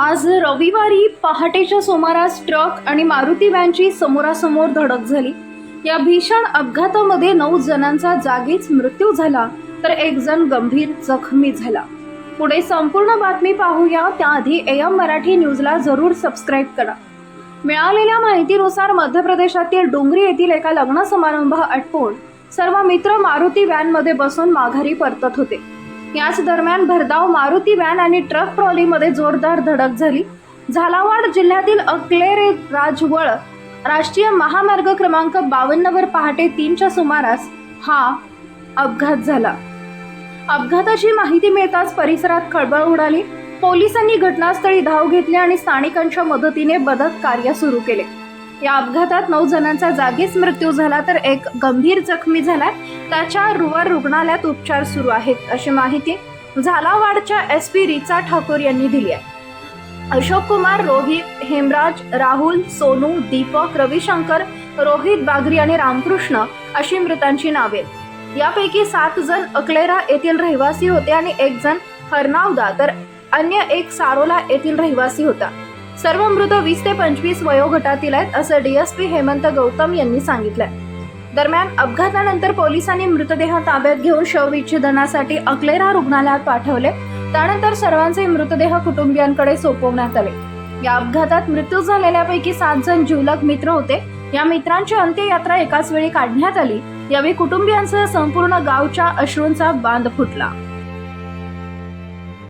आज रविवारी पहाटेच्या सुमारास ट्रक आणि मारुती व्हॅनची समोरासमोर धडक झाली. या भीषण अपघातामध्ये नऊ जणांचा जागीच मृत्यू झाला तर एक जण गंभीर जखमी झाला. पुढे संपूर्ण बातमी पाहूया त्याआधी एम मराठी न्यूजला जरूर सबस्क्राईब करा. मिळालेल्या माहितीनुसार मध्य प्रदेशातील डोंगरी येथील एका लग्न समारंभ आटपून सर्व मित्र मारुती व्हॅनमध्ये बसून माघारी परतत होते. याच दरम्यान भरधाव मारुती व्हॅन आणि ट्रक ट्रॉलीमध्ये जोरदार धडक झाली. झालावाड जिल्ह्यातील अक्लेरे राजवळ राष्ट्रीय महामार्ग क्रमांक बावन्नवर पहाटे तीनच्या सुमारास हा अपघात झाला. अपघाताची माहिती मिळताच परिसरात खळबळ उडाली. पोलिसांनी घटनास्थळी धाव घेतली आणि स्थानिकांच्या मदतीने मदत कार्य सुरू केले. या अपघातात नऊ जणांचा जागीच मृत्यू झाला तर एक गंभीर जखमी झालाय. रुवर रुग्णालयात उपचार सुरू आहेत अशी माहिती झालावाडच्या एस पी रिचा ठाकूर यांनी दिली आहे. अशोक कुमार रोहित हेमराज राहुल सोनू दीपक रविशंकर रोहित बागरी आणि रामकृष्ण अशी मृतांची नावे. यापैकी सात जण अकलेरा येथील रहिवासी होते आणि एक जण हरनावदा तर अन्य एक सारोला येथील रहिवासी होता. सर्व मृत वीस ते पंचवीस वयोगटातील आहेत असं डीएसपी हेमंत गौतम यांनी सांगितलंय. दरम्यान अपघातानंतर पोलिसांनी मृतदेह ताब्यात घेऊन शवविच्छेदनासाठी अकलेरा रुग्णालयात पाठवले. त्यानंतर सर्वांचे मृतदेह कुटुंबियांकडे सोपवण्यात आले. या अपघातात मृत्यू झालेल्यापैकी सात जण जिवलग मित्र होते. या मित्रांची अंत्ययात्रा एकाच वेळी काढण्यात आली. यावेळी कुटुंबियांसह संपूर्ण गावच्या अश्रूंचा बांध फुटला.